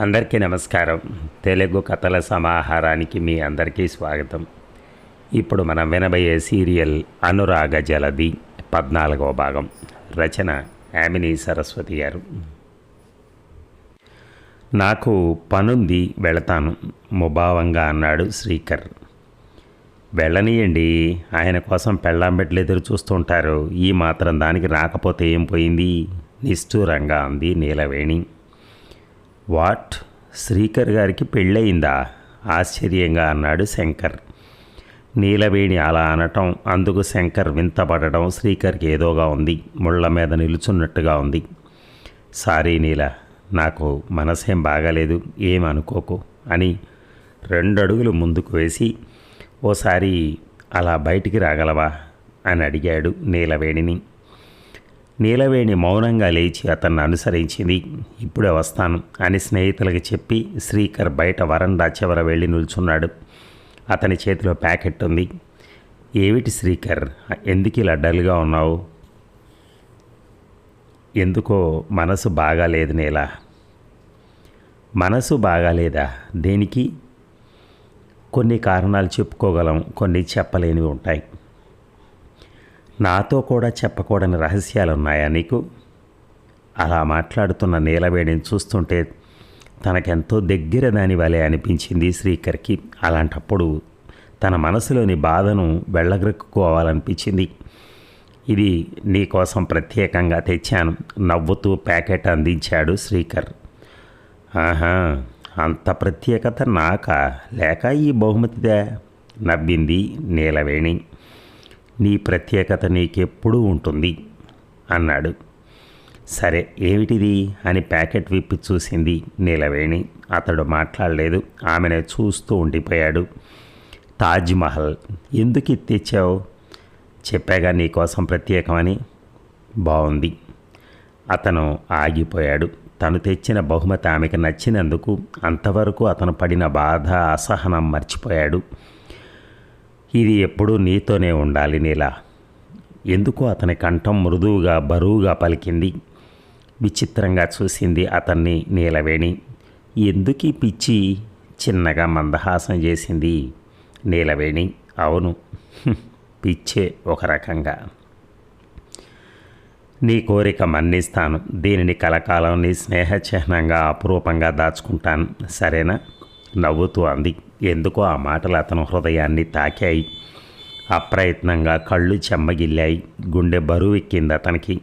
అందరికీ నమస్కారం. తెలుగు కథల సమాహారానికి మీ అందరికీ స్వాగతం. ఇప్పుడు మనం వినబోయే సీరియల్ అనురాగ జలది పద్నాలుగవ భాగం. రచన యామిని సరస్వతి గారు. నాకు పనుంది వెళతాను ముభావంగా అన్నాడు శ్రీకర్. వెళ్ళనీయండి ఆయన కోసం పెళ్ళాంబెట్లు ఎదురు చూస్తుంటారు. ఈ మాత్రం దానికి రాకపోతే ఏం పోయింది? నిష్ఠూరంగా అంది నీలవేణి. వాట్? శ్రీకర్ గారికి పెళ్ళయిందా? ఆశ్చర్యంగా అన్నాడు శంకర్. నీలవేణి అలా అనటం అందుకు శంకర్ వింతపడటం శ్రీకర్కి ఏదోగా ఉంది. ముళ్ళ మీద నిలుచున్నట్టుగా ఉంది. సారీ నీల నాకు మనసేం బాగాలేదు ఏం అనుకోకు అని రెండు అడుగులు ముందుకు వేసి ఓసారి అలా బయటికి రాగలవా? అని అడిగాడు నీలవేణిని. నీలవేణి మౌనంగా లేచి అతన్ని అనుసరించింది. ఇప్పుడే వస్తాను అని స్నేహితులకి చెప్పి శ్రీకర్ బయట వరండా చివర వెళ్ళి నిల్చున్నాడు. అతని చేతిలో ప్యాకెట్ ఉంది. ఏమిటి శ్రీకర్ ఎందుకు ఇలా డల్గా ఉన్నావు? ఎందుకో మనసు బాగాలేదు నేలా. మనసు బాగాలేదా? దేనికి? కొన్ని కారణాలు చెప్పుకోగలం కొన్ని చెప్పలేనివి ఉంటాయి. నాతో కూడా చెప్పకూడని రహస్యాలున్నాయా నీకు? అలా మాట్లాడుతున్న నీలవేణిని చూస్తుంటే తనకెంతో దగ్గర దాని వలె అనిపించింది శ్రీకర్కి. అలాంటప్పుడు తన మనసులోని బాధను వెళ్ళగ్రక్కుకోవాలనిపించింది ఇది నీకోసం ప్రత్యేకంగా తెచ్చాను నవ్వుతూ ప్యాకెట్ అందించాడు శ్రీకర్. ఆహా అంత ప్రత్యేకత నాకా? లేక ఈ బహుమతిదే? నవ్వింది నీలవేణి. నీ ప్రత్యేకత నీకెప్పుడూ ఉంటుంది అన్నాడు. సరే ఏమిటిది? అని ప్యాకెట్ విప్పి చూసింది నీలవేణి. అతడు మాట్లాడలేదు. ఆమెను చూస్తూ ఉండిపోయాడు. తాజ్మహల్ ఎందుకు ఇది తెచ్చావు? చెప్పాగా నీకోసం ప్రత్యేకమని. బాగుంది అతను ఆగిపోయాడు. తను తెచ్చిన బహుమతి ఆమెకు నచ్చినందుకు అంతవరకు అతను పడిన బాధ అసహనం మర్చిపోయాడు. ఇది ఎప్పుడూ నీతోనే ఉండాలి నీలా. ఎందుకు అతని కంఠం మృదువుగా బరువుగా పలికింది. విచిత్రంగా చూసింది అతన్ని నీలవేణి. ఎందుకు పిచ్చి? చిన్నగా మందహాసం చేసింది నీలవేణి. అవును పిచ్చే ఒక రకంగా. నీ కోరిక మన్నిస్తాను. దీనిని కలకాలం నీ స్నేహ చిహ్నంగా అపురూపంగా దాచుకుంటాను. సరేనా? నవ్వుతూ అంది. ఎందుకో ఆ మాటలు అతను హృదయాన్ని తాకాయి. అప్రయత్నంగా కళ్ళు చెమ్మగిల్లాయి. గుండె బరువెక్కింది అతనికి.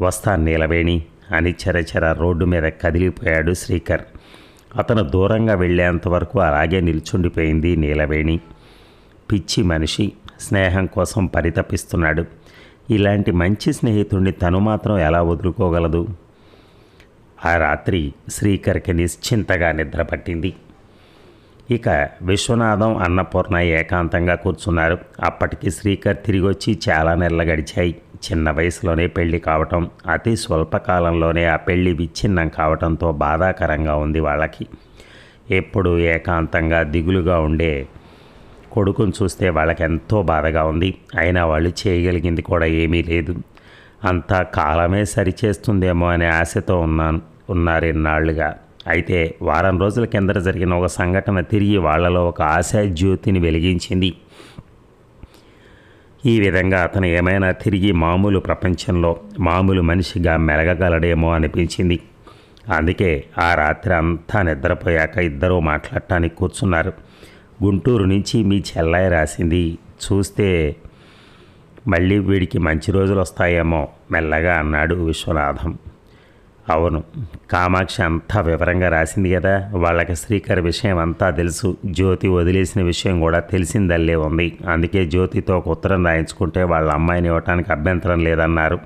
వస్తాను నీలవేణి అని చెరచెర రోడ్డు మీద కదిలిపోయాడు శ్రీకర్. అతను దూరంగా వెళ్ళేంత వరకు అలాగే నిల్చుండిపోయింది నీలవేణి. పిచ్చి మనిషి స్నేహం కోసం పరితపిస్తున్నాడు. ఇలాంటి మంచి స్నేహితుడిని తను మాత్రం ఎలా వదులుకోగలదు? ఆ రాత్రి శ్రీకర్కి నిశ్చింతగా నిద్రపట్టింది. ఇక విశ్వనాథం అన్నపూర్ణ ఏకాంతంగా కూర్చున్నారు. అప్పటికి శ్రీకర్ తిరిగి వచ్చి చాలా నెలలు గడిచాయి. చిన్న వయసులోనే పెళ్ళి కావటం అతి స్వల్పకాలంలోనే ఆ పెళ్ళి విచ్ఛిన్నం కావటంతో బాధాకరంగా ఉంది వాళ్ళకి. ఎప్పుడు ఏకాంతంగా దిగులుగా ఉండే కొడుకును చూస్తే వాళ్ళకి ఎంతో బాధగా ఉంది. అయినా వాళ్ళు చేయగలిగింది కూడా ఏమీ లేదు. అంతా కాలమే సరిచేస్తుందేమో అనే ఆశతో ఉన్నాను ఉన్నారు ఇన్నాళ్ళుగా అయితే వారం రోజుల కిందట జరిగిన ఒక సంఘటన తిరిగి వాళ్ళలో ఒక ఆశాజ్యోతిని వెలిగించింది. ఈ విధంగా అతను ఏమైనా తిరిగి మామూలు ప్రపంచంలో మామూలు మనిషిగా మెలగగలడేమో అనిపించింది అందుకే ఆ రాత్రి అంతా నిద్రపోయాక ఇద్దరూ మాట్లాడటానికి కూర్చున్నారు. గుంటూరు నుంచి మీ చెల్లాయి రాసింది చూస్తే మళ్ళీ వీడికి మంచి రోజులు వస్తాయేమో మెల్లగా అన్నాడు విశ్వనాథం. అవును. కామాక్షి అంతా వివరంగా రాసింది కదా. వాళ్ళకి శ్రీకర్ విషయం అంతా తెలుసు. జ్యోతి వదిలేసిన విషయం కూడా తెలిసిందల్లే ఉంది. అందుకే జ్యోతితో ఒక ఉత్తరం రాయించుకుంటే వాళ్ళ అమ్మాయిని ఇవ్వటానికి అభ్యంతరం లేదన్నారు.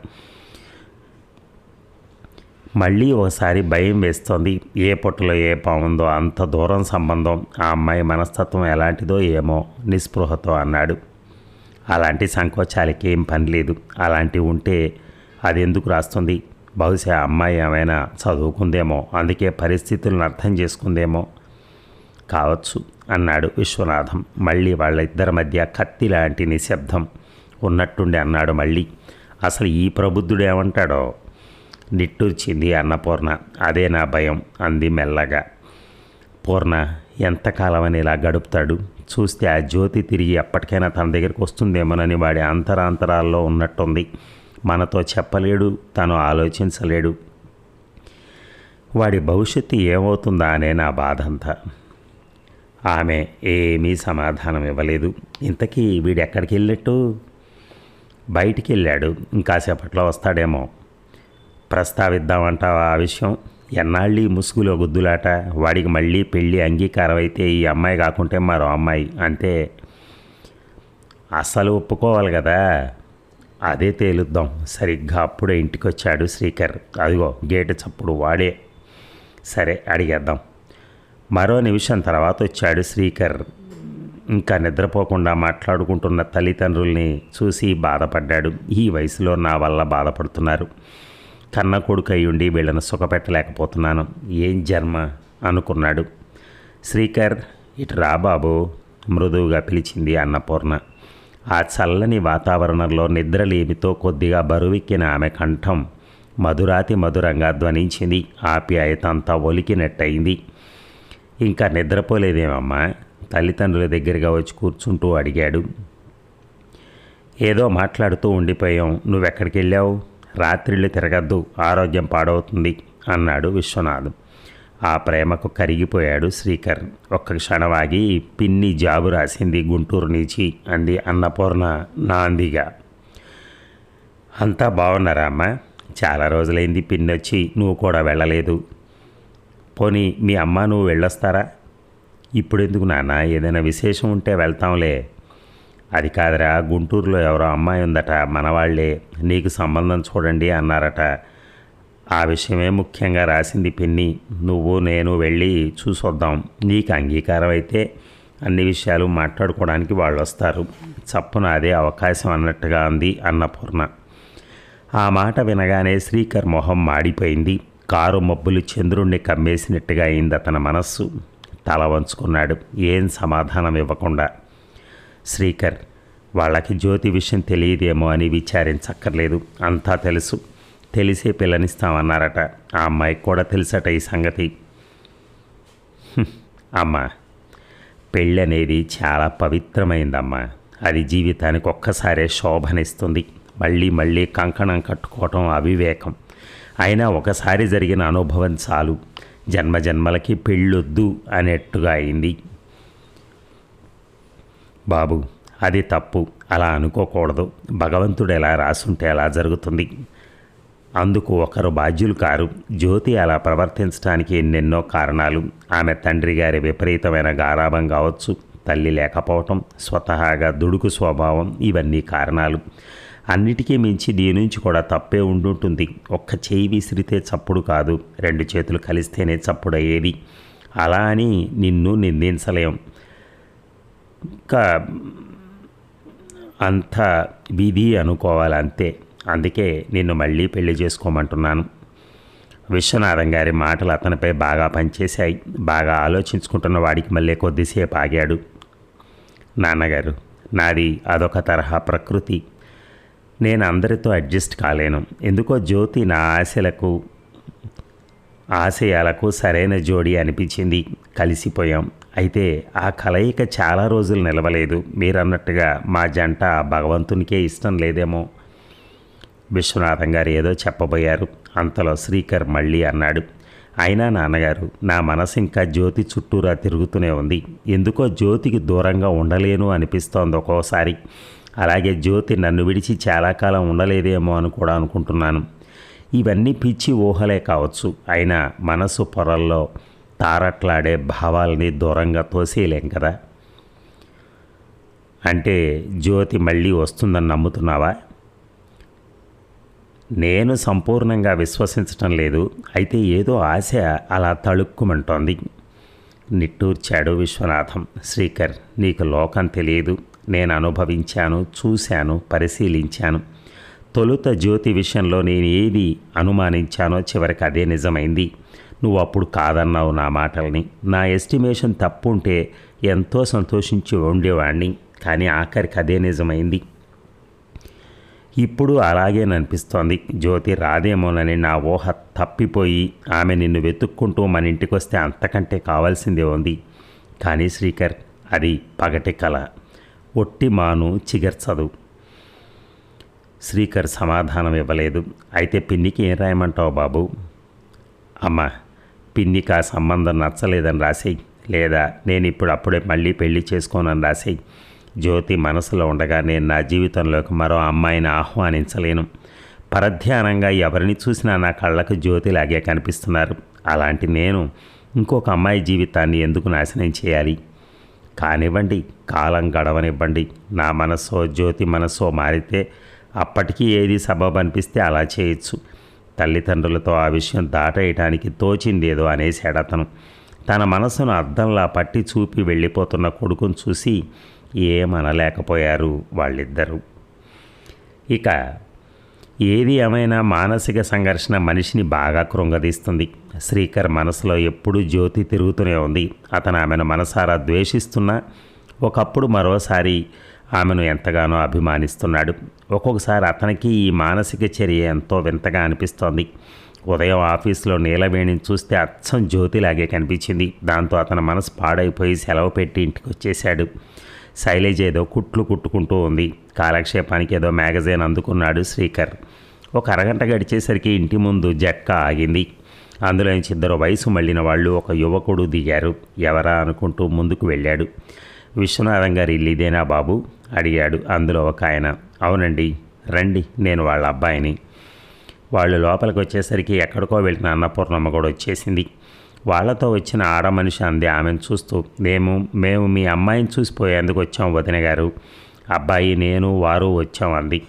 మళ్ళీ ఒకసారి భయం వేస్తోంది. ఏ పొట్టులో ఏ పాముందో అంత దూరం సంబంధం ఆ అమ్మాయి మనస్తత్వం ఎలాంటిదో ఏమో నిస్పృహతో అన్నాడు. అలాంటి సంకోచాలకి ఏం పని లేదు. అలాంటివి ఉంటే అది ఎందుకు రాస్తుంది? బహుశా అమ్మాయి ఏమైనా చదువుకుందేమో అందుకే పరిస్థితులను అర్థం చేసుకుందేమో. కావచ్చు అన్నాడు విశ్వనాథం. మళ్ళీ వాళ్ళ ఇద్దరి మధ్య కత్తి లాంటి నిశ్శబ్దం ఉన్నట్టుండి అన్నాడు మళ్ళీ. అసలు ఈ ప్రబుద్ధుడు ఏమంటాడో? నిట్టూర్చింది అన్నపూర్ణ. అదే నా భయం అంది మెల్లగా. పూర్ణ ఎంతకాలమని ఇలా గడుపుతాడు? చూస్తే ఆ జ్యోతి తిరిగి ఎప్పటికైనా తన దగ్గరికి వస్తుందేమోనని వాడి అంతరాంతరాల్లో ఉన్నట్టుంది. మనతో చెప్పలేడు తను ఆలోచించలేడు. వాడి భవిష్యత్తు ఏమవుతుందా అనే నా బాధ అంతా ఆమె ఏమీ సమాధానం ఇవ్వలేదు. ఇంతకీ వీడు ఎక్కడికి వెళ్ళినట్టు? బయటికి వెళ్ళాడు. ఇంకాసేపట్లో వస్తాడేమో. ప్రస్తావిద్దామంటావా ఆ విషయం? ఎన్నాళ్ళీ ముసుగులో గుద్దులాట. వాడికి మళ్ళీ పెళ్ళి అంగీకారం అయితే ఈ అమ్మాయి కాకుంటే మరో అమ్మాయి. అంతే అస్సలు ఒప్పుకోవాలి కదా? అదే తేలుద్దాం. సరిగ్గా అప్పుడే ఇంటికి వచ్చాడు శ్రీకర్. అదిగో గేటు చప్పుడు వాడే. సరే అడిగేద్దాం. మరో నిమిషం తర్వాత వచ్చాడు శ్రీకర్. ఇంకా నిద్రపోకుండా మాట్లాడుకుంటున్న తల్లిదండ్రుల్ని చూసి బాధపడ్డాడు. ఈ వయసులో నా వల్ల బాధపడుతున్నారు. కన్న కొడుకు అయ్యుండి వీళ్ళని సుఖపెట్టలేకపోతున్నాను. ఏం జన్మ? అనుకున్నాడు. శ్రీకర్ ఇటు రా బాబు మృదువుగా పిలిచింది అన్నపూర్ణ. ఆ చల్లని వాతావరణంలో నిద్రలేమితో కొద్దిగా బరువెక్కిన ఆమె కంఠం మధురాతి మధురంగా ధ్వనించింది. ఆప్యాయత అంతా ఒలికినట్టయింది. ఇంకా నిద్రపోలేదేమమ్మా? తల్లిదండ్రుల దగ్గరగా వచ్చి కూర్చుంటూ అడిగాడు. ఏదో మాట్లాడుతూ ఉండిపోయాం. నువ్వెక్కడికి వెళ్ళావు రాత్రిళ్ళు తిరగద్దు. ఆరోగ్యం పాడవుతుంది అన్నాడు విశ్వనాథ్. ఆ ప్రేమకు కరిగిపోయాడు శ్రీకర్. ఒక్క క్షణవాగి పిన్ని జాబు రాసింది గుంటూరు నుంచి అంది అన్నపూర్ణ నాందిగా. అంతా బాగున్నారా అమ్మ చాలా రోజులైంది పిన్ని వచ్చి నువ్వు కూడా వెళ్ళలేదు. పోనీ మీ అమ్మ నువ్వు వెళ్ళొస్తారా? ఇప్పుడు ఎందుకు నాన్న ఏదైనా విశేషం ఉంటే వెళ్తాంలే. అది కాదురా గుంటూరులో ఎవరో అమ్మాయి ఉందట మనవాళ్ళే నీకు సంబంధం చూడండి అన్నారట. ఆ విషయమే ముఖ్యంగా రాసింది పిన్ని. నువ్వు నేను వెళ్ళి చూసొద్దాం. నీకు అంగీకారం అయితే అన్ని విషయాలు మాట్లాడుకోవడానికి వాళ్ళు వస్తారు చప్పున అదే అవకాశం అన్నట్టుగా అంది అన్నపూర్ణ. ఆ మాట వినగానే శ్రీకర్ మొహం మాడిపోయింది. కారు మబ్బులు చంద్రుణ్ణి కమ్మేసినట్టుగా అయింది అతని మనస్సు. తల వంచుకున్నాడు. ఏం సమాధానం ఇవ్వకుండా. శ్రీకర్ వాళ్ళకి జ్యోతి విషయం తెలియదేమో అని విచారించక్కర్లేదు. అంతా తెలుసు. తెలిసే పిల్లనిస్తామన్నారట ఆ అమ్మాయికి కూడా తెలుసట ఈ సంగతి. అమ్మా పెళ్ళి అనేది చాలా పవిత్రమైందమ్మా. అది జీవితానికి ఒక్కసారే శోభనిస్తుంది. మళ్ళీ మళ్ళీ కంకణం కట్టుకోవటం అవివేకం. అయినా ఒకసారి జరిగిన అనుభవం చాలు. జన్మ జన్మలకి పెళ్ళొద్దు అనేట్టుగా అయింది. బాబు అది తప్పు. అలా అనుకోకూడదు. భగవంతుడు ఎలా రాసుంటే అలా జరుగుతుంది. అందుకు ఒకరు బాధ్యులు కారు. జ్యోతి అలా ప్రవర్తించడానికి ఎన్నెన్నో కారణాలు. ఆమె తండ్రి గారి విపరీతమైన గారాభం కావచ్చు తల్లి లేకపోవటం స్వతహాగా దుడుకు స్వభావం ఇవన్నీ కారణాలు. అన్నిటికీ మించి దీని నుంచి కూడా తప్పే ఉండుంటుంది. ఒక్క చేయి విసిరితే చప్పుడు కాదు రెండు చేతులు కలిస్తేనే చప్పుడయ్యేది. అలా అని నిన్ను నిందించలేం. ఇంకా అంత విధి అనుకోవాలంతే. అందుకే నిన్ను మళ్ళీ పెళ్ళి చేసుకోమంటున్నాను. విశ్వనాథం గారి మాటలు అతనిపై బాగా పనిచేశాయి. బాగా ఆలోచించుకుంటున్న వాడికి మళ్ళీ కొద్దిసేపు ఆగాడు. నాన్నగారు నాది అదొక తరహా ప్రకృతి. నేను అందరితో అడ్జస్ట్ కాలేను. ఎందుకో జ్యోతి నా ఆశలకు ఆశయాలకు సరైన జోడి అనిపించింది. కలిసిపోయాం. అయితే ఆ కలయిక చాలా రోజులు నిలవలేదు. మీరన్నట్టుగా మా జంట భగవంతునికే ఇష్టం లేదేమో. విశ్వనాథం గారు ఏదో చెప్పబోయారు. అంతలో శ్రీకర్ మళ్ళీ అన్నాడు అయినా నాన్నగారు నా మనసు ఇంకా జ్యోతి చుట్టూరా తిరుగుతూనే ఉంది. ఎందుకో జ్యోతికి దూరంగా ఉండలేను అనిపిస్తోంది ఒక్కోసారి. అలాగే జ్యోతి నన్ను విడిచి చాలా కాలం ఉండలేదేమో అని కూడా అనుకుంటున్నాను. ఇవన్నీ పిచ్చి ఊహలే కావచ్చు. అయినా మనసు పొరల్లో తారట్లాడే భావాల్ని దూరంగా తోసేయలేం కదా? అంటే జ్యోతి మళ్ళీ వస్తుందని నమ్ముతున్నావా? నేను సంపూర్ణంగా విశ్వసించటం లేదు. అయితే ఏదో ఆశ అలా తళుక్కుమంటోంది. నిట్టూర్చాడు విశ్వనాథం. శ్రీకర్ నీకు లోకం తెలియదు. నేను అనుభవించాను చూశాను పరిశీలించాను. తొలుత జ్యోతి విషయంలో నేను ఏది అనుమానించానో చివరికి అదే నిజమైంది. నువ్వు అప్పుడు కాదన్నావు నా మాటల్ని. నా ఎస్టిమేషన్ తప్పు ఉంటే ఎంతో సంతోషించి ఉండేవాణ్ణి. కానీ ఆఖరికి అదే నిజమైంది. ఇప్పుడు అలాగేననిపిస్తోంది జ్యోతి రాదేమోనని నా ఊహ తప్పిపోయి ఆమె నిన్ను వెతుక్కుంటూ మన ఇంటికి వస్తే అంతకంటే కావాల్సిందే ఉంది. కానీ శ్రీకర్ అది పగటి కళ ఒట్టి మాను చిగర్చదు శ్రీకర్ సమాధానం ఇవ్వలేదు. అయితే పిన్నికి ఏం రాయమంటావు బాబు? అమ్మా పిన్నికి ఆ సంబంధం నచ్చలేదని రాసేయి. లేదా నేను ఇప్పుడు అప్పుడే మళ్ళీ పెళ్ళి చేసుకోనని రాసేయి. జ్యోతి మనసులో ఉండగా నేను నా జీవితంలోకి మరో అమ్మాయిని ఆహ్వానించలేను. పరధ్యానంగా ఎవరిని చూసినా నా కళ్ళకు జ్యోతిలాగే కనిపిస్తున్నారు. అలాంటి నేను ఇంకొక అమ్మాయి జీవితాన్ని ఎందుకు నాశనం చేయాలి? కానివ్వండి కాలం గడవనివ్వండి. నా మనస్సో జ్యోతి మనస్సో మారితే అప్పటికీ ఏది సబబు అనిపిస్తే అలా చేయొచ్చు. తల్లిదండ్రులతో ఆ విషయం దాటేయటానికి తోచిందేదో అనేసాడు అతను తన మనసును అద్దంలా పట్టి చూపి వెళ్ళిపోతున్న కొడుకును చూసి ఏమనలేకపోయారు వాళ్ళిద్దరూ. ఇక ఏది ఏమైనా మానసిక సంఘర్షణ మనిషిని బాగా కృంగదీస్తుంది. శ్రీకర్ మనసులో ఎప్పుడూ జ్యోతి తిరుగుతూనే ఉంది. అతను ఆమెను మనసారా ద్వేషిస్తున్నా ఒకప్పుడు మరోసారి ఆమెను ఎంతగానో అభిమానిస్తున్నాడు. ఒక్కొక్కసారి అతనికి ఈ మానసిక చర్య ఎంతో వింతగా అనిపిస్తోంది. ఉదయం ఆఫీస్లో నీలవేణిని చూస్తే అచ్చం జ్యోతిలాగే కనిపించింది. దాంతో అతని మనసు పాడైపోయి సెలవు పెట్టి ఇంటికి వచ్చేశాడు. శైలేజ్ ఏదో కుట్లు కుట్టుకుంటూ ఉంది. కాలక్షేపానికి ఏదో మ్యాగజైన్ అందుకున్నాడు శ్రీకర్. ఒక అరగంట గడిచేసరికి ఇంటి ముందు జక్క ఆగింది. అందులో నుంచి ఇద్దరు వయసు మళ్ళిన వాళ్ళు ఒక యువకుడు దిగారు. ఎవరా అనుకుంటూ ముందుకు వెళ్ళాడు. విశ్వనాథం గారి ఇల్లు ఇదేనా బాబు? అడిగాడు. అందులో ఒక ఆయన అవునండి రండి నేను వాళ్ళ అబ్బాయిని. వాళ్ళు లోపలికి వచ్చేసరికి ఎక్కడికో వెళ్ళిన అన్నపూర్ణమ్మ కూడా వచ్చేసింది. వాళ్ళతో వచ్చిన ఆడ మనిషి అంది. ఆమెను చూస్తూ మేము మేము మీ అమ్మాయిని చూసిపోయేందుకు వచ్చాం వదిన గారు. అబ్బాయి నేను వారు వచ్చాం అంది.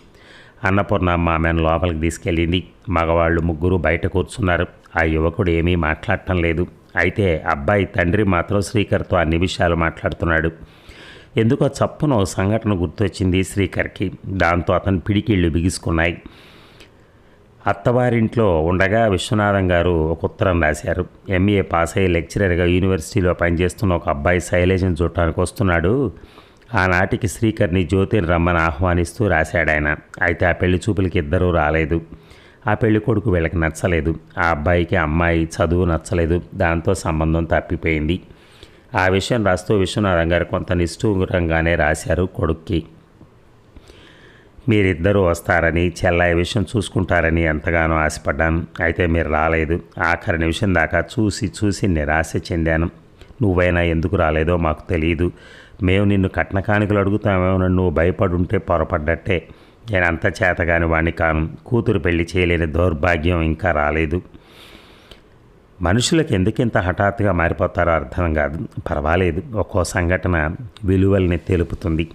అన్నపూర్ణమ్మ ఆమెను లోపలికి తీసుకెళ్ళింది. మగవాళ్ళు ముగ్గురు బయట కూర్చున్నారు. ఆ యువకుడు ఏమీ మాట్లాడటం లేదు. అయితే అబ్బాయి తండ్రి మాత్రం శ్రీకర్తో అన్ని విషయాలు మాట్లాడుతున్నాడు. ఎందుకో చప్పున ఓ సంఘటన గుర్తొచ్చింది శ్రీకర్కి. దాంతో అతను పిడికిళ్ళు బిగుసుకున్నాయి. అత్తవారింట్లో ఉండగా విశ్వనాథం గారు ఒక ఉత్తరం రాశారు. ఎంఏ పాస్ అయ్యి లెక్చరర్గా యూనివర్సిటీలో పనిచేస్తున్న ఒక అబ్బాయి శైలేజన్ చూడటానికి వస్తున్నాడు. ఆనాటికి శ్రీకర్ని జ్యోతిని రమ్మని ఆహ్వానిస్తూ రాశాడు ఆయన. అయితే ఆ పెళ్ళి చూపులకి ఇద్దరూ రాలేదు. ఆ పెళ్ళి కొడుకు వీళ్ళకి నచ్చలేదు. ఆ అబ్బాయికి అమ్మాయి చదువు నచ్చలేదు. దాంతో సంబంధం తప్పిపోయింది. ఆ విషయం రాస్తూ విశ్వనాథం గారు కొంత నిష్ఠూరంగానే రాశారు కొడుక్కి. మీరిద్దరూ వస్తారని చెల్లాయి విషయం చూసుకుంటారని ఎంతగానో ఆశపడ్డాను. అయితే మీరు రాలేదు. ఆఖరి నిమిషం దాకా చూసి చూసి నిరాశ చెందాను. నువ్వైనా ఎందుకు రాలేదో మాకు తెలియదు మేము నిన్ను కట్న కానుకలు అడుగుతామేమో నువ్వు భయపడుంటే పొరపడ్డట్టే. నేను అంత చేతగాని వాణ్ణి కాను. కూతురు పెళ్ళి చేయలేని దౌర్భాగ్యం ఇంకా రాలేదు. మనుషులకు ఎందుకింత హఠాత్తుగా మారిపోతారో అర్థం కాదు. పర్వాలేదు. ఒక్కో సంఘటన విలువల్ని తెలుపుతుంది.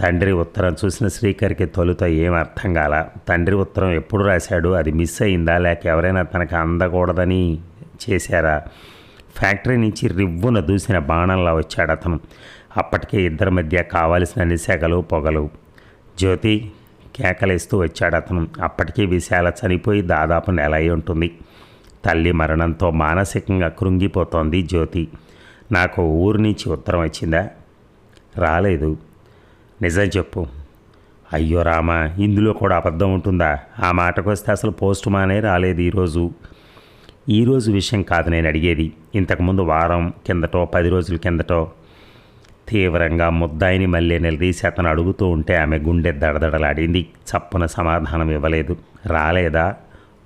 తండ్రి ఉత్తరం చూసిన శ్రీకర్కి తొలుత ఏం అర్థం కాల? తండ్రి ఉత్తరం ఎప్పుడు రాశాడు? అది మిస్ అయిందా? లేక ఎవరైనా తనకు అందకూడదని చేశారా? ఫ్యాక్టరీ నుంచి రివ్వున దూసిన బాణంలా వచ్చాడు అతను. అప్పటికే ఇద్దరి మధ్య కావాల్సిన నిశాఖలు పొగలు. జ్యోతి కేకలేస్తూ వచ్చాడు అతను. అప్పటికీ విశాల చనిపోయి దాదాపు నెల అయి ఉంటుంది. తల్లి మరణంతో మానసికంగా కృంగిపోతోంది జ్యోతి. నాకు ఊరి నుంచి ఉత్తరం వచ్చిందా? రాలేదు. నిజం చెప్పు. అయ్యో రామా ఇందులో కూడా అబద్ధం ఉంటుందా? ఆ మాటకు వస్తే అసలు పోస్ట్ మానే రాలేదు ఈరోజు. ఈరోజు విషయం కాదు నేను అడిగేది. ఇంతకుముందు వారం కిందటో పది రోజుల కిందటో తీవ్రంగా ముద్దాయిని మళ్ళీ నిలదీసి అతను అడుగుతూ ఉంటే ఆమె గుండె దడదడలాడింది. చప్పున సమాధానం ఇవ్వలేదు. రాలేదా?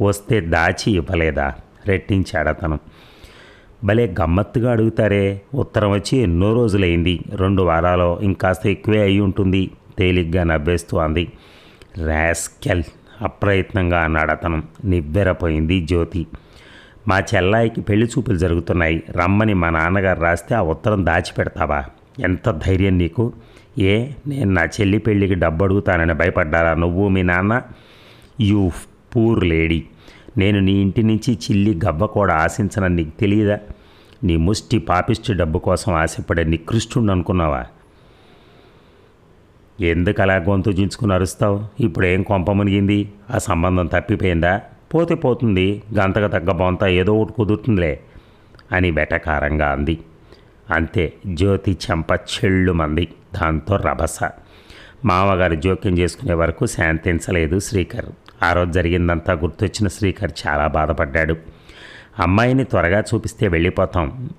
వస్తే దాచి ఇవ్వలేదా? రెట్టించాడు అతను. భలే గమ్మత్తుగా అడుగుతారే. ఉత్తరం వచ్చి ఎన్నో రోజులైంది. రెండు వారాలు ఇంకాస్త ఎక్కువే అయి ఉంటుంది. తేలిగ్గా నవ్వేస్తూ అంది. రాస్కెల్ అప్రయత్నంగా అన్నాడు అతను. నివ్వెరపోయింది జ్యోతి. మా చెల్లాయికి పెళ్ళి చూపులు జరుగుతున్నాయి. రమ్మని మా నాన్నగారు రాస్తే ఆ ఉత్తరం దాచిపెడతావా? ఎంత ధైర్యం నీకు? ఏ నేను నా చెల్లి పెళ్ళికి డబ్బు అడుగుతానని భయపడ్డారా నువ్వు మీ నాన్న? You poor lady. నేను నీ ఇంటి నుంచి చిల్లి గబ్బ కూడా ఆశించనని నీకు తెలియదా? నీ ముష్టి పాపిష్టి డబ్బు కోసం ఆశపడే నికృష్టుడు అనుకున్నావా? ఎందుకు అలా గొంతు చించుకుని అరుస్తావు? ఇప్పుడు ఏం కొంప మునిగింది? ఆ సంబంధం తప్పిపోయిందా? పోతే పోతుంది గంతకు తగ్గ బొంత ఏదో ఒకటి కుదురుతుందిలే అని వెటకారంగా అంది. అంతే జ్యోతి చెంప చెళ్ళు మంది దాంతో రభస. మామగారు జోక్యం చేసుకునే వరకు శాంతించలేదు శ్రీకర్. ఆ రోజు జరిగిందంతా గుర్తొచ్చిన శ్రీకర్ చాలా బాధపడ్డాడు. అమ్మాయిని త్వరగా చూపిస్తే వెళ్ళిపోతాం.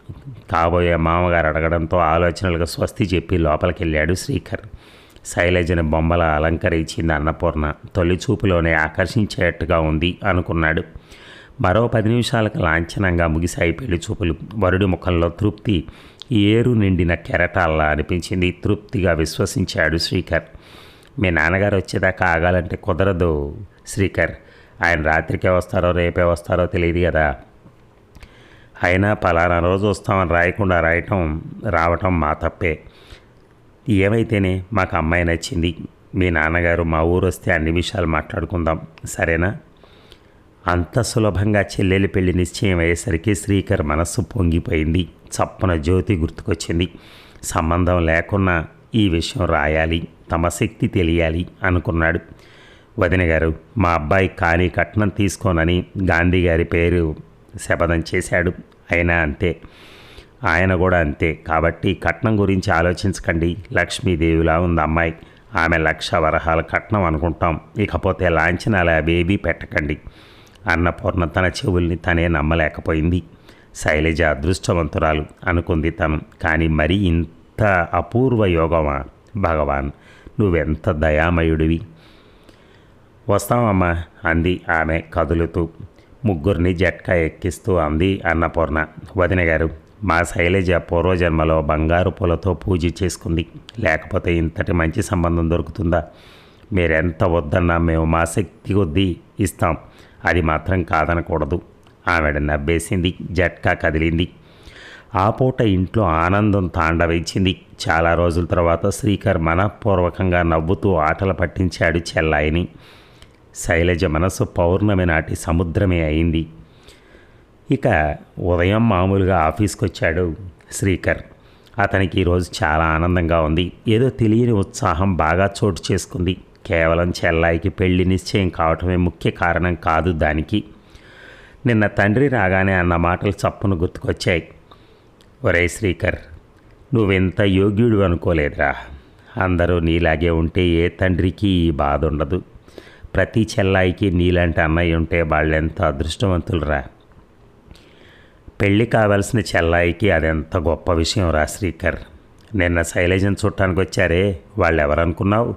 కాబోయే మామగారు అడగడంతో ఆలోచనలుగా స్వస్తి చెప్పి లోపలికి వెళ్ళాడు శ్రీకర్. శైలజని బొమ్మల అలంకరించింది అన్నపూర్ణ. తొలి చూపులోనే ఆకర్షించేట్టుగా ఉంది అనుకున్నాడు. మరో పది నిమిషాలకు లాంఛనంగా ముగిశాయి పెళ్ళి చూపులు. వరుడి ముఖంలో తృప్తి ఏరు నిండిన కెరటాల్లా అనిపించింది. తృప్తిగా విశ్వసించాడు శ్రీకర్. మీ నాన్నగారు వచ్చేదాకా ఆగాలంటే కుదరదు. శ్రీకర్. ఆయన రాత్రికే వస్తారో రేపే వస్తారో తెలియదు కదా. అయినా పలానా రోజు వస్తామని రాయకుండా రాయటం రావటం మా తప్పే. ఏమైతేనే మాకు అమ్మాయి నచ్చింది. మీ నాన్నగారు మా ఊరు వస్తే అన్ని విషయాలు మాట్లాడుకుందాం. సరేనా? అంత సులభంగా చెల్లెలి పెళ్ళి నిశ్చయం అయ్యేసరికి శ్రీకర్ మనస్సు పొంగిపోయింది. చప్పున జ్యోతి గుర్తుకొచ్చింది. సంబంధం లేకున్నా ఈ విషయం రాయాలి తమ శక్తి తెలియాలి అనుకున్నాడు. వదిన గారు మా అబ్బాయి కానీ కట్నం తీసుకోనని గాంధీ గారి పేరు శపథం చేశాడు. అయినా అంతే. ఆయన కూడా అంతే. కాబట్టి కట్నం గురించి ఆలోచించకండి. లక్ష్మీదేవిలా ఉంది అమ్మాయి. ఆమె లక్ష వరహాల కట్నం అనుకుంటాం. ఇకపోతే లాంఛనాల బేబీ పెట్టకండి. అన్నపూర్ణ తన చెవుల్ని తనే నమ్మలేకపోయింది. శైలజ అదృష్టవంతురాలు అనుకుంది తను. కానీ మరి ఇంత అపూర్వ యోగమా? భగవాన్ నువ్వెంత దయామయుడివి? వస్తామమ్మా అంది ఆమె కదులుతూ. ముగ్గురిని జట్కా ఎక్కిస్తూ అంది అన్నపూర్ణ. వదిన గారు మా శైలజ పూర్వజన్మలో బంగారు పూలతో పూజ చేసుకుంది. లేకపోతే ఇంతటి మంచి సంబంధం దొరుకుతుందా? మీరెంత వద్దన్నా మేము మా శక్తి కొద్దీ ఇస్తాం. అది మాత్రం కాదనకూడదు. ఆవిడ నవ్వేసింది. జట్కా కదిలింది. ఆ పూట ఇంట్లో ఆనందం తాండవించింది. చాలా రోజుల తర్వాత శ్రీకర్ మనఃపూర్వకంగా నవ్వుతూ ఆటలు పట్టించాడు చెల్లాయిని. శైలజ మనసు పౌర్ణమి నాటి సముద్రమే అయింది. ఇక ఉదయం మామూలుగా ఆఫీస్కి వచ్చాడు శ్రీకర్. అతనికి ఈరోజు చాలా ఆనందంగా ఉంది. ఏదో తెలియని ఉత్సాహం బాగా చోటు చేసుకుంది. కేవలం చెల్లాయికి పెళ్ళి నిశ్చయం కావటమే ముఖ్య కారణం కాదు దానికి. నిన్న తండ్రి రాగానే అన్న మాటలు చప్పును గుర్తుకొచ్చాయి. ఒరే శ్రీకర్ నువ్వెంత యోగ్యుడు అనుకోలేదురా. అందరూ నీలాగే ఉంటే ఏ తండ్రికి ఈ బాధ ఉండదు. ప్రతి చెల్లాయికి నీలాంటి అమ్మాయి ఉంటే వాళ్ళెంత అదృష్టవంతులురా. పెళ్ళి కావాల్సిన చెల్లాయికి అదెంత గొప్ప విషయం రా శ్రీకర్. నిన్న శైలజను చుట్టానికి వచ్చారే వాళ్ళు ఎవరనుకున్నావు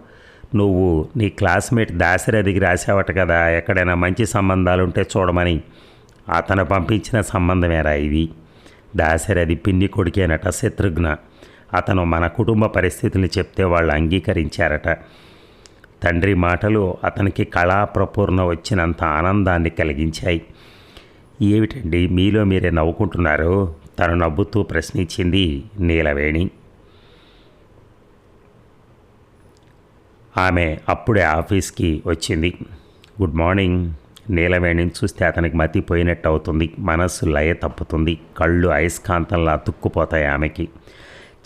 నువ్వు నీ క్లాస్మేట్ దాశరథికి రాసావట కదా ఎక్కడైనా మంచి సంబంధాలుంటే చూడమని. అతను పంపించిన సంబంధమేరా ఇది? దాశరథి పిన్ని కొడుకేనట శత్రుఘ్న. అతను మన కుటుంబ పరిస్థితుల్ని చెప్తే వాళ్ళు అంగీకరించారట. తండ్రి మాటలు అతనికి కళాప్రపూర్ణ వచ్చినంత ఆనందాన్ని కలిగించాయి. ఏమిటండి మీలో మీరే నవ్వుకుంటున్నారు? తను నవ్వుతూ ప్రశ్నించింది నీలవేణి. ఆమె అప్పుడే ఆఫీస్కి వచ్చింది. Good morning. నీలవేణిని చూస్తే అతనికి మతిపోయినట్టు అవుతుంది మనస్సు లయ తప్పుతుంది. కళ్ళు అయస్కాంతంలా తుక్కుపోతాయి ఆమెకి.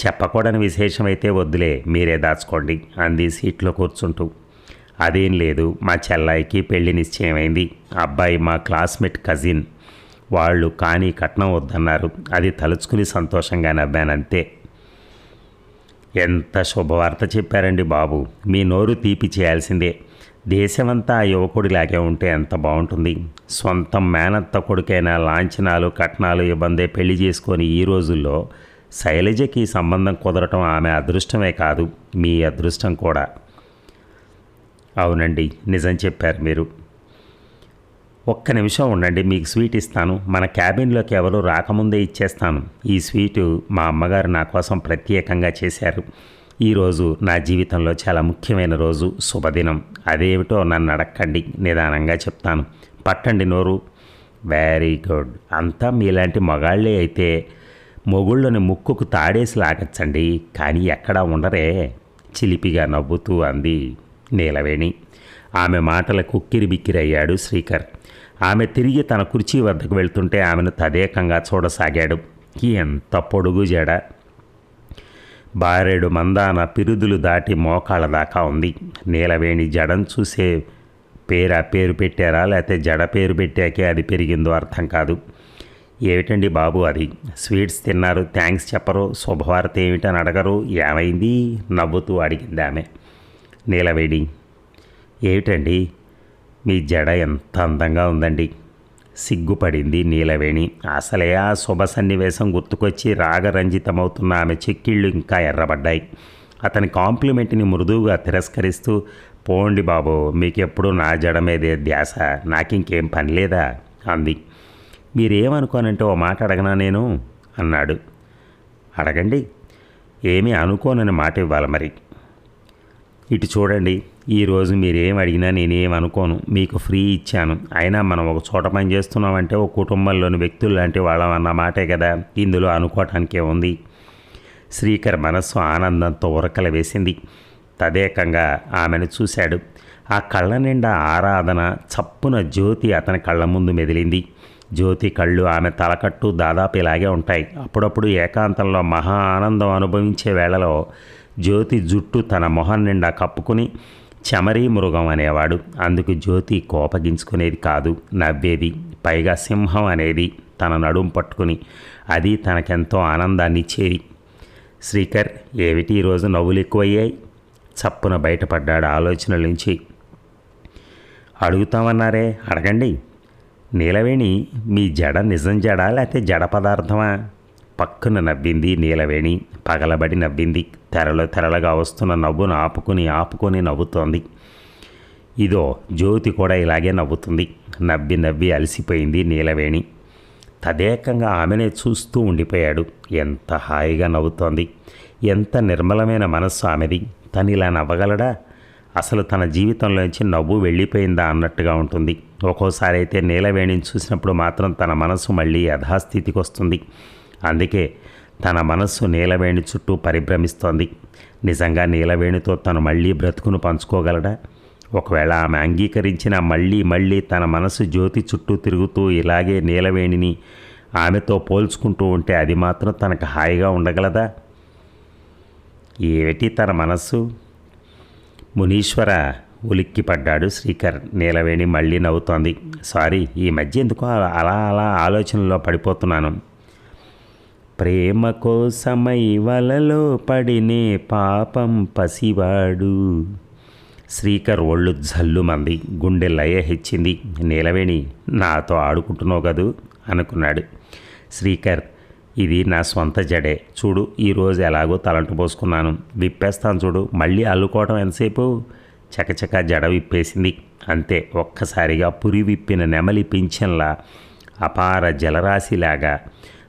చెప్పకూడని విశేషమైతే వద్దులే మీరే దాచుకోండి అంది సీట్లో కూర్చుంటూ. అదేం లేదు మా చెల్లాయికి పెళ్ళి నిశ్చయమైంది. అబ్బాయి మా క్లాస్మేట్ కజిన్. వాళ్ళు కానీ కట్నం వద్దన్నారు. అది తలుచుకుని సంతోషంగా నవ్వానంతే. ఎంత శుభవార్త చెప్పారండి బాబు. మీ నోరు తీపి చేయాల్సిందే. దేశమంతా ఆ యువకుడిలాగే ఉంటే ఎంత బాగుంటుంది. సొంతం మేనత్త కొడుకైన లాంఛనాలు కట్నాలు ఇబ్బందే పెళ్ళి చేసుకొని ఈ రోజుల్లో శైలజకి సంబంధం కుదరటం ఆమె అదృష్టమే కాదు మీ అదృష్టం కూడా. అవునండి నిజం చెప్పారు మీరు. ఒక్క నిమిషం ఉండండి మీకు స్వీట్ ఇస్తాను. మన క్యాబిన్లోకి ఎవరు రాకముందే ఇచ్చేస్తాను. ఈ స్వీటు మా అమ్మగారు నా కోసం ప్రత్యేకంగా చేశారు. ఈరోజు నా జీవితంలో చాలా ముఖ్యమైన రోజు శుభదినం. అదేమిటో నన్ను అడక్కండి నిదానంగా చెప్తాను. పట్టండి నోరు. వెరీ గుడ్ అంతా మీలాంటి మగాళ్ళే అయితే మొగుళ్ళని ముక్కుకు తాడేసి లాగచ్చండి. కానీ ఎక్కడా ఉండరే. చిలిపిగా నవ్వుతూ అంది. నీలవేణి. ఆమె మాటలకు కిరిబిక్కిరయ్యాడు శ్రీకర్. ఆమె తిరిగి తన కుర్చీ వద్దకు వెళ్తుంటే ఆమెను తదేకంగా చూడసాగాడు. ఎంత పొడుగు జడ! బారెడు మందాన పిరుదులు దాటి మోకాళ్ళ దాకా ఉంది. నీలవేణి జడను చూసే పేరా పేరు పెట్టారా? లేకపోతే జడ పేరు పెట్టాకే అది పెరిగిందో అర్థం కాదు. ఏమిటండి బాబు అది? స్వీట్స్ తిన్నారు థ్యాంక్స్ చెప్పరు శుభవార్త ఏమిటని అడగరు ఏమైంది? నవ్వుతూ అడిగింది ఆమె. నీలవేడి ఏమిటండి? మీ జడ ఎంత అందంగా ఉందండి. సిగ్గుపడింది నీలవేణి. అసలే ఆ శుభ సన్నివేశం గుర్తుకొచ్చి రాగరంజితమవుతున్న ఆమె చెక్కిళ్ళు ఇంకా ఎర్రబడ్డాయి. అతని కాంప్లిమెంట్ని మృదువుగా తిరస్కరిస్తూ పోండి బాబు మీకెప్పుడు నా జడ మీదే ధ్యాస? నాకింకేం పని లేదా? అంది. మీరేమనుకోనంటే ఓ మాట అడగనా నేను? అన్నాడు. అడగండి. ఏమీ అనుకోనని మాట ఇవ్వాలి మరి. ఇటు చూడండి ఈరోజు మీరేం అడిగినా నేనేం అనుకోను. మీకు ఫ్రీ ఇచ్చాను. అయినా మనం ఒక చోట పని చేస్తున్నామంటే ఒక కుటుంబంలోని వ్యక్తులు లాంటి వాళ్ళం అన్న మాటే కదా. ఇందులో అనుకోవటానికే ఉంది. శ్రీకర్ మనస్సు ఆనందంతో ఉరకల వేసింది. తదేకంగా ఆమెను చూశాడు. ఆ కళ్ళ నిండా ఆరాధన చప్పున జ్యోతి అతని కళ్ళ ముందు మెదిలింది. జ్యోతి కళ్ళు ఆమె తలకట్టు దాదాపు ఇలాగే ఉంటాయి. అప్పుడప్పుడు ఏకాంతంలో మహా ఆనందం అనుభవించే వేళలో జ్యోతి జుట్టు తన మొహం నిండా కప్పుకుని చమరీ మృగం అనేవాడు. అందుకు జ్యోతి కోపగించుకునేది కాదు నవ్వేది. పైగా సింహం అనేది తన నడుం పట్టుకుని అది తనకెంతో ఆనందాన్ని ఇచ్చేది. శ్రీకర్ ఏమిటి ఈరోజు నవ్వులు ఎక్కువయ్యాయి? చప్పున బయటపడ్డాడు ఆలోచనల నుంచి. అడుగుతామన్నారే అడగండి. నీలవేణి మీ జడ నిజం జడ లేకపోతే జడ పదార్థమా? పక్కన నవ్వింది నీలవేణి. పగలబడి నవ్వింది. తెరలో తెరలుగా వస్తున్న నవ్వును ఆపుకుని ఆపుకొని నవ్వుతోంది. ఇదో జ్యోతి కూడా ఇలాగే నవ్వుతుంది. నవ్వి నవ్వి అలసిపోయింది నీలవేణి. తదేకంగా ఆమెనే చూస్తూ ఉండిపోయాడు. ఎంత హాయిగా నవ్వుతోంది. ఎంత నిర్మలమైన మనస్సు ఆమెది. తను ఇలా నవ్వగలడా? అసలు తన జీవితంలోంచి నవ్వు వెళ్ళిపోయిందా అన్నట్టుగా ఉంటుంది. ఒక్కోసారి అయితే నీలవేణిని చూసినప్పుడు మాత్రం తన మనసు మళ్ళీ యథాస్థితికి వస్తుంది. అందుకే తన మనస్సు నీలవేణి చుట్టూ పరిభ్రమిస్తోంది. నిజంగా నీలవేణితో తను మళ్ళీ బ్రతుకును పంచుకోగలడా? ఒకవేళ ఆమె అంగీకరించిన మళ్ళీ మళ్ళీ తన మనసు జ్యోతి చుట్టూ తిరుగుతూ ఇలాగే నీలవేణిని ఆమెతో పోల్చుకుంటూ ఉంటే అది మాత్రం తనకు హాయిగా ఉండగలదా? ఏమిటి తన మనస్సు? మునీశ్వర ఉలిక్కిపడ్డాడు శ్రీకర్. నీలవేణి మళ్ళీ నవ్వుతోంది. సారీ ఈ మధ్య ఎందుకో అలా అలా ఆలోచనలో పడిపోతున్నాను. ప్రేమ కోసమై వలలో పడినే పాపం పసివాడు. శ్రీకర్ ఒళ్ళు జల్లుమంది గుండె లయ హెచ్చింది. నీలవేణి నాతో ఆడుకుంటున్నావు కదూ? అనుకున్నాడు. శ్రీకర్ ఇది నా సొంత జడే. చూడు ఈరోజు ఎలాగో తలంటు పోసుకున్నాను. విప్పేస్తాను చూడు మళ్ళీ అల్లుకోవటం ఎంతసేపు? చకచక జడ విప్పేసింది. అంతే ఒక్కసారిగా పురి విప్పిన నెమలి పింఛన్లా అపార జలరాశిలాగా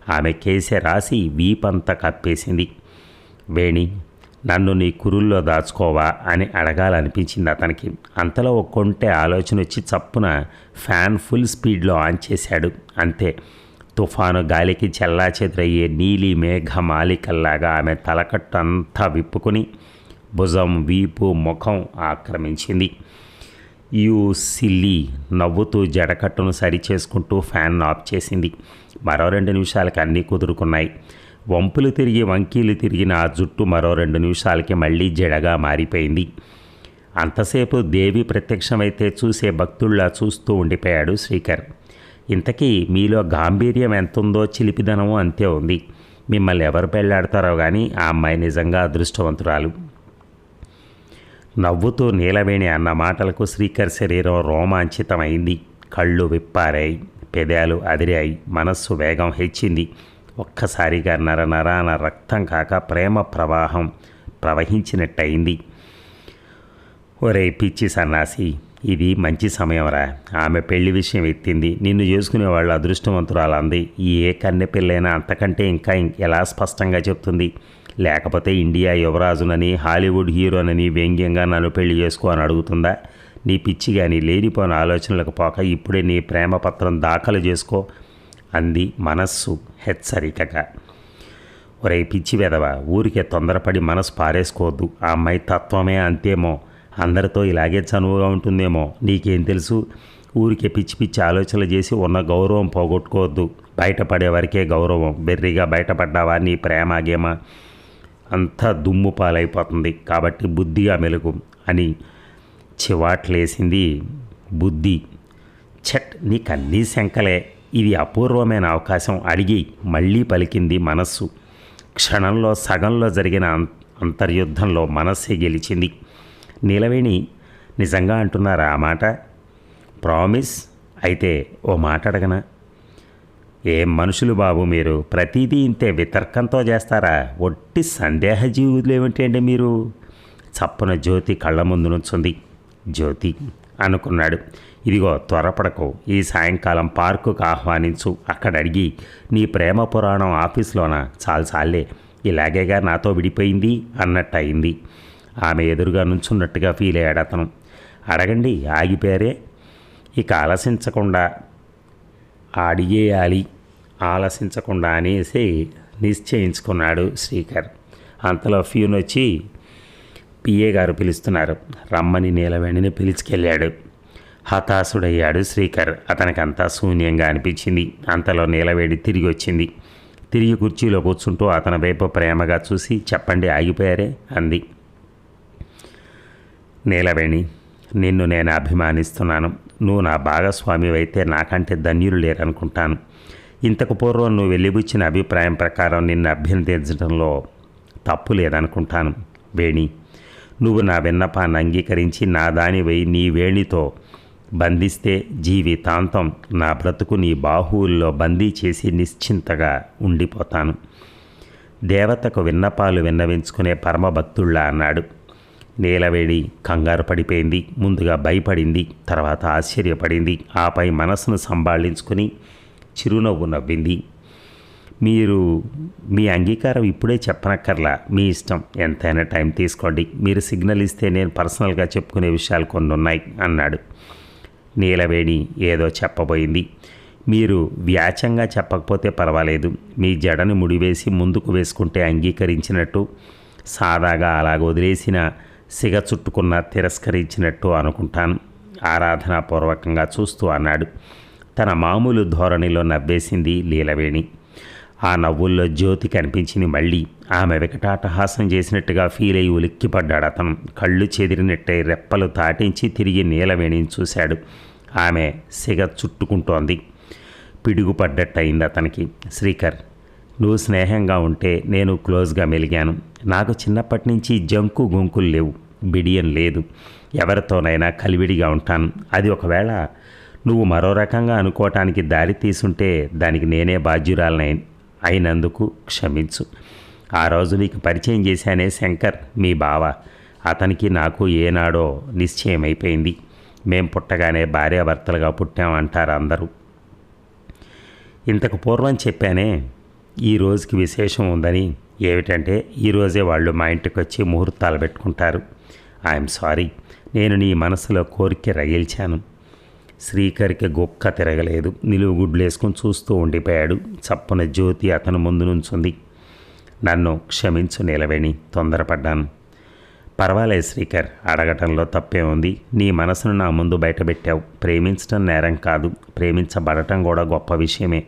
ఆమె కేసె రాసి వీపంతా కప్పేసింది. వేణి నన్ను నీ కురుల్లో దాచుకోవా? అని అడగాలనిపించింది అతనికి. అంతలో ఒక్కొంటే ఆలోచన వచ్చి చప్పున ఫ్యాన్ ఫుల్ స్పీడ్లో ఆన్ చేశాడు. అంతే. తుఫాను గాలికి చెల్లా చెదురయ్యే నీలి మేఘ మాలికల్లాగా ఆమె తలకట్టు అంతా విప్పుకుని భుజం వీపు ముఖం ఆక్రమించింది. యూ సిల్లీ నవ్వుతూ జడకట్టును సరిచేసుకుంటూ ఫ్యాన్ ఆఫ్ చేసింది. మరో రెండు నిమిషాలకి అన్నీ కుదురుకున్నాయి. వంపులు తిరిగి వంకీలు తిరిగిన ఆ జుట్టు మరో రెండు నిమిషాలకి మళ్ళీ జడగా మారిపోయింది. అంతసేపు దేవి ప్రత్యక్షమైతే చూసే భక్తుల్లా చూస్తూ ఉండిపోయాడు శ్రీకర్. ఇంతకీ మీలో గాంభీర్యం ఎంతుందో చిలిపిదనము అంతే ఉంది. మిమ్మల్ని ఎవరు పెళ్ళాడతారో కానీ ఆ అమ్మాయి నిజంగా అదృష్టవంతురాలు. నవ్వుతూ నీలవేణి అన్న మాటలకు శ్రీకర్ శరీరం రోమాంచితమైంది. కళ్ళు విప్పారాయి. పెదాలు అదిరాయి. మనస్సు వేగం హెచ్చింది. ఒక్కసారిగా నర నరాన రక్తం కాక ప్రేమ ప్రవాహం ప్రవహించినట్టయింది. ఒరే పిచ్చి సన్నాసి ఇది మంచి సమయంరా. ఆమె పెళ్ళి విషయం ఎత్తింది. నిన్ను చేసుకునే వాళ్ళు అదృష్టవంతురాలు అంది ఈ ఏ కన్నె అంతకంటే ఇంకా ఇం- ఎలా స్పష్టంగా చెప్తుంది? లేకపోతే ఇండియా యువరాజునని హాలీవుడ్ హీరోనని వ్యంగ్యంగా నన్ను పెళ్ళి చేసుకో అని అడుగుతుందా? నీ పిచ్చి కానీ లేనిపోయిన ఆలోచనలకు పోక ఇప్పుడే నీ ప్రేమ పత్రం దాఖలు చేసుకో అంది మనస్సు హెచ్చరికగా. ఒరే పిచ్చి వెదవ ఊరికే తొందరపడి మనసు పారేసుకోవద్దు. ఆ అమ్మాయి తత్వమే అంతేమో. అందరితో ఇలాగే చనువుగా ఉంటుందేమో. నీకేం తెలుసు? ఊరికే పిచ్చి పిచ్చి ఆలోచనలు చేసి ఉన్న గౌరవం పోగొట్టుకోవద్దు. బయటపడే వరకే గౌరవం. బెర్రిగా బయటపడ్డావా నీ ప్రేమ గేమ? అంతా దుమ్ము పాలైపోతుంది. కాబట్టి బుద్ధిగా మెలుగు అని చివాట్లేసింది బుద్ధి. ఛట్ నీకన్నీ శంకలే. ఇది అపూర్వమైన అవకాశం అడిగి మళ్ళీ పలికింది మనస్సు. క్షణంలో సగంలో జరిగిన అం- అంతర్యుద్ధంలో మనస్సే గెలిచింది. నీలవేణి నిజంగా అంటున్నారా ఆ మాట? ప్రామిస్ అయితే ఓ మాట అడగనా? ఏం మనుషులు బాబు మీరు? ప్రతిదీ ఇంతే వితర్కంతో చేస్తారా? ఒట్టి సందేహ జీవులు ఏమిటండి మీరు? చప్పున జ్యోతి కళ్ళ ముందు నుంచుంది. జ్యోతి అనుకున్నాడు. ఇదిగో త్వరపడకు ఈ సాయంకాలం పార్కుకు ఆహ్వానించు అక్కడ అడిగి నీ ప్రేమ పురాణం ఆఫీస్లోన? చాలు ఇలాగేగా నాతో విడిపోయింది అన్నట్టు అయింది ఆమె ఎదురుగా నుంచున్నట్టుగా ఫీల్ అయ్యాడు అతను. అడగండి ఆగిపోయారే? ఇక ఆలసించకుండా అడిగేయాలి. ఆలసించకుండా అనేసి నిశ్చయించుకున్నాడు శ్రీకర్. అంతలో ఫ్యూన్ వచ్చి పిఏ గారు పిలుస్తున్నారు. రమ్మని నీలవేణిని పిలుచుకెళ్ళాడు. హతాశుడయ్యాడు శ్రీకర్. అతనికి అంతా శూన్యంగా అనిపించింది. అంతలో నీలవేడి తిరిగి వచ్చింది తిరిగి కుర్చీలో కూర్చుంటూ అతని వైపు ప్రేమగా చూసి చెప్పండి ఆగిపోయారే? అంది. నీలవేణి నిన్ను నేను అభిమానిస్తున్నాను. నువ్వు నా భాగస్వామి అయితే నాకంటే ధన్యులు లేరనుకుంటాను. ఇంతకు పూర్వం నువ్వు వెళ్ళిబుచ్చిన అభిప్రాయం ప్రకారం నిన్ను అభ్యర్థించడంలో తప్పు లేదనుకుంటాను. వేణి నువ్వు నా విన్నపాన్ని అంగీకరించి నా దానివై నీ వేణితో బంధిస్తే జీవితాంతం నా బ్రతుకు నీ బాహువుల్లో బందీ చేసి నిశ్చింతగా ఉండిపోతాను. దేవతకు విన్నపాలు విన్నవించుకునే పరమభక్తుళ్ళ అన్నాడు. నేలవేడి కంగారు పడిపోయింది. ముందుగా భయపడింది. తర్వాత ఆశ్చర్యపడింది. ఆపై మనసును సంభాళించుకుని చిరునవ్వు నవ్వింది. మీరు మీ అంగీకారం ఇప్పుడే చెప్పనక్కర్లా మీ ఇష్టం. ఎంతైనా టైం తీసుకోండి. మీరు సిగ్నల్ ఇస్తే నేను పర్సనల్గా చెప్పుకునే విషయాలు కొన్ని ఉన్నాయి అన్నాడు. నీలవేణి ఏదో చెప్పబోయింది. మీరు వ్యాచంగా చెప్పకపోతే పర్వాలేదు. మీ జడను ముడివేసి ముందుకు వేసుకుంటే అంగీకరించినట్టు సాదాగా అలాగ వదిలేసిన సిగ చుట్టుకున్న తిరస్కరించినట్టు అనుకుంటాను. ఆరాధనాపూర్వకంగా చూస్తూ అన్నాడు. తన మామూలు ధోరణిలో నవ్వేసింది లీలవేణి ఆ నవ్వుల్లో జ్యోతి కనిపించింది మళ్ళీ. ఆమె వికటాటహాసం చేసినట్టుగా ఫీల్ అయ్యి ఉలిక్కిపడ్డాడు అతను. కళ్ళు చెదిరినట్టే రెప్పలు తాటించి తిరిగి నీలవేణిని చూశాడు. ఆమె సిగ చుట్టుకుంటోంది. పిడుగుపడ్డట్టయింది అతనికి. శ్రీకర్ నువ్వు స్నేహంగా ఉంటే నేను క్లోజ్గా మెలిగాను. నాకు చిన్నప్పటి నుంచి జంకు గుంకులు లేవు. బిడియం లేదు. ఎవరితోనైనా కలివిడిగా ఉంటాను. అది ఒకవేళ నువ్వు మరో రకంగా అనుకోవటానికి దారి తీసుంటే దానికి నేనే బాధ్యురాలనై అయినందుకు క్షమించు. ఆ రోజు నీకు పరిచయం చేశానే శంకర్ మీ బావ. అతనికి నాకు ఏనాడో నిశ్చయమైపోయింది. మేం పుట్టగానే భార్యాభర్తలుగా పుట్టామంటారు అందరూ. ఇంతకు పూర్వం చెప్పానే ఈ రోజుకి విశేషం ఉందని. ఏమిటంటే ఈరోజే వాళ్ళు మా ఇంటికి వచ్చి ముహూర్తాలు పెట్టుకుంటారు. I'm sorry. నేను నీ మనసులో కోరిక రగిల్చాను. శ్రీకరికి గొక్క తిరగలేదు. నిలువు గుడ్లు చూస్తూ ఉండిపోయాడు. చప్పున జ్యోతి అతను ముందు నుంచుంది. నన్ను క్షమించు నిలవేణి తొందరపడ్డాను. పర్వాలేదు శ్రీకర్ అడగటంలో తప్పే ఉంది. నీ మనసును నా ముందు బయటపెట్టావు. ప్రేమించడం నేరం కాదు. ప్రేమించబడటం కూడా గొప్ప విషయమే.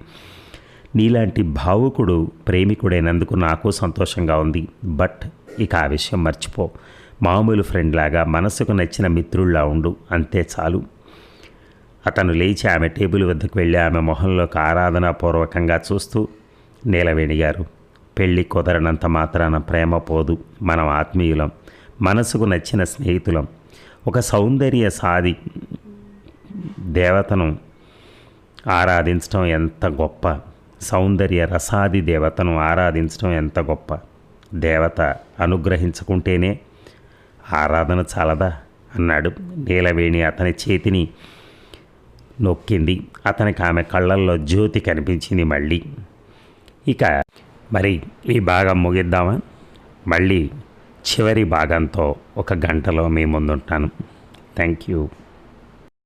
నీలాంటి భావుకుడు ప్రేమికుడైనందుకు నాకు సంతోషంగా ఉంది. బట్ ఇక ఆ విషయం మర్చిపో. మామూలు ఫ్రెండ్ లాగా మనసుకు నచ్చిన మిత్రుల్లా ఉండు. అంతే చాలు. అతను లేచి ఆమె టేబుల్ వద్దకు వెళ్ళి ఆమె మొహంలోకి ఆరాధనాపూర్వకంగా చూస్తూ నీలవేణి గారు పెళ్ళి కుదరనంత మాత్రాన ప్రేమ పోదు. మనం ఆత్మీయులం మనసుకు నచ్చిన స్నేహితులం. ఒక సౌందర్య సాది దేవతను ఆరాధించడం ఎంత గొప్ప. సౌందర్య రసాది దేవతను ఆరాధించడం ఎంత గొప్ప. దేవత అనుగ్రహించుకుంటేనే ఆరాధన చాలదా? అన్నాడు నీలవేణి అతని చేతిని నొక్కింది. అతనికి ఆమె కళ్ళల్లో జ్యోతి కనిపించింది మళ్ళీ. ఇక మరి ఈ భాగం ముగిద్దామా? మళ్ళీ చివరి భాగంతో ఒక గంటలో మీ ముందుంటాను. Thank you